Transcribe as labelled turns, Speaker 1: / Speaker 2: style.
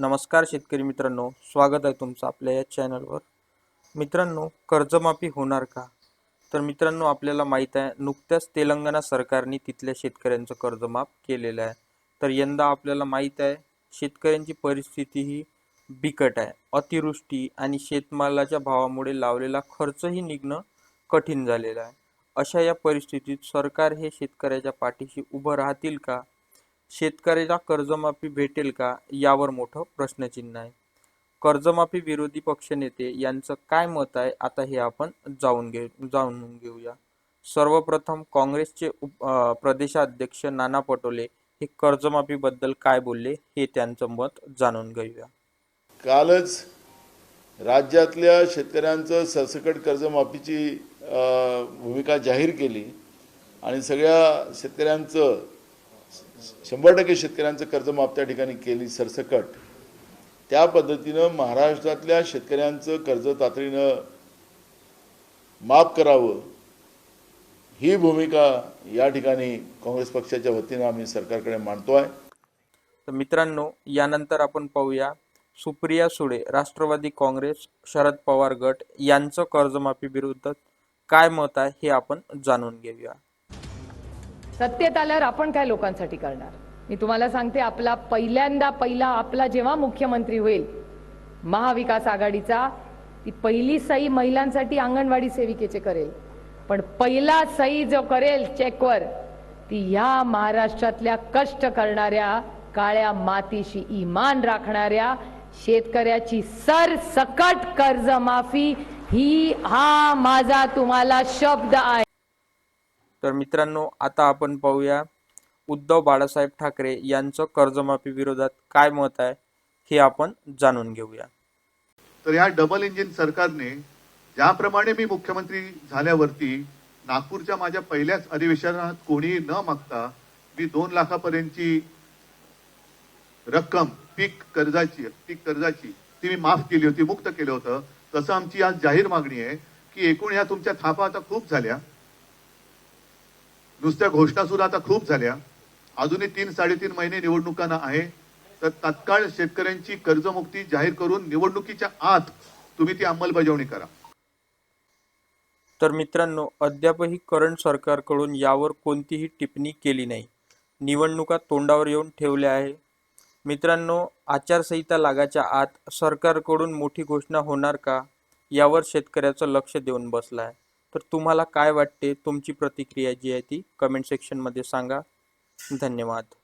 Speaker 1: नमस्कार शेतकरी मित्रांनो स्वागत आहे तुमचं आपल्या या चॅनलवर. मित्रांनो कर्जमाफी होणार का? तर मित्रांनो आपल्याला माहीत आहे नुकत्याच तेलंगणा सरकारने तिथल्या शेतकऱ्यांचं कर्जमाफ केलेलं आहे. तर यंदा आपल्याला माहीत आहे शेतकऱ्यांची परिस्थिती ही बिकट आहे. अतिवृष्टी आणि शेतमालाच्या भावामुळे लावलेला खर्चही निघणं कठीण झालेलं आहे. अशा या परिस्थितीत सरकार हे शेतकऱ्याच्या पाठीशी उभं राहतील का? शेतकऱ्याला कर्जमाफी भेटेल का? यावर मोठं प्रश्नचिन्ह आहे. कर्जमाफी विरोधी पक्षनेते यांचं काय मत आहे? आता हे आपण जाऊन घेऊ जाणून घेऊया. सर्वप्रथम काँग्रेसचे उप प्रदेशाध्यक्ष नाना पटोले हे कर्जमाफीबद्दल काय बोलले हे त्यांचं मत जाणून घेऊया.
Speaker 2: कालच राज्यातल्या शेतकऱ्यांचं सरसकट कर्जमाफीची भूमिका जाहीर केली आणि सगळ्या शेतकऱ्यांचं शंभर टक्के शेतकऱ्यांचं कर्जमाफ त्या ठिकाणी केली सरसकट. त्या पद्धतीनं महाराष्ट्रातल्या शेतकऱ्यांचं कर्ज तातडीनं माफ करावं ही भूमिका या ठिकाणी काँग्रेस पक्षाच्या वतीनं आम्ही सरकारकडे मांडतो आहे
Speaker 1: तर मित्रांनो यानंतर आपण पाहूया सुप्रिया सुळे राष्ट्रवादी काँग्रेस शरद पवार गट यांचं कर्जमाफी विरुद्ध काय मत आहे हे आपण जाणून घेऊया.
Speaker 3: सत्तेत आल्यावर आपण काय लोकांसाठी करणार? मी तुम्हाला सांगते आपला पहिल्यांदा पहिला आपला जेव्हा मुख्यमंत्री होईल महाविकास आघाडीचा ती पहिली सही महिलांसाठी अंगणवाडी सेविकेचे करेल. पण पहिला सही जो करेल चेकवर ती ह्या महाराष्ट्रातल्या कष्ट करणाऱ्या काळ्या मातीशी इमान राखणाऱ्या शेतकऱ्याची सरसकट कर्जमाफी ही हा माझा तुम्हाला शब्द आहे.
Speaker 1: तर मित्रांनो आता आपण पाहूया उद्धव बाळासाहेब ठाकरे यांचं कर्जमाफी विरोधात काय मत आहे हे आपण जाणून घेऊया.
Speaker 4: तर या डबल इंजिन सरकारने ज्याप्रमाणे मी मुख्यमंत्री झाल्यावरती नागपूरच्या माझ्या पहिल्याच अधिवेशनात कोणीही न मागता मी दोन लाखापर्यंतची रक्कम पीक कर्जाची पीक कर्जाची ती मी माफ केली होती मुक्त केलं होतं. तसं आमची आज जाहीर मागणी आहे की एकूण ह्या तुमच्या थापा आता खूप झाल्या. नुसत्या घोषणा सुद्धा आता खूप झाल्या. अजूनही तीन साडेतीन महिने निवडणुकांना आहे. तर तत्काळ शेतकऱ्यांची कर्जमुक्ती जाहीर करून निवडणुकीच्या आत तुम्ही ती अंमलबजावणी करा.
Speaker 1: तर मित्रांनो अद्यापही करंट सरकारकडून यावर कोणतीही टिप्पणी केली नाही. निवडणुका तोंडावर येऊन ठेवल्या आहे. मित्रांनो आचारसंहिता लागाच्या आत सरकारकडून मोठी घोषणा होणार का? यावर शेतकऱ्याचं लक्ष देऊन बसलं आहे तर तुम्हाला काय वाटते? तुमची प्रतिक्रिया जी आहे ती कमेंट सेक्शनमध्ये सांगा. धन्यवाद.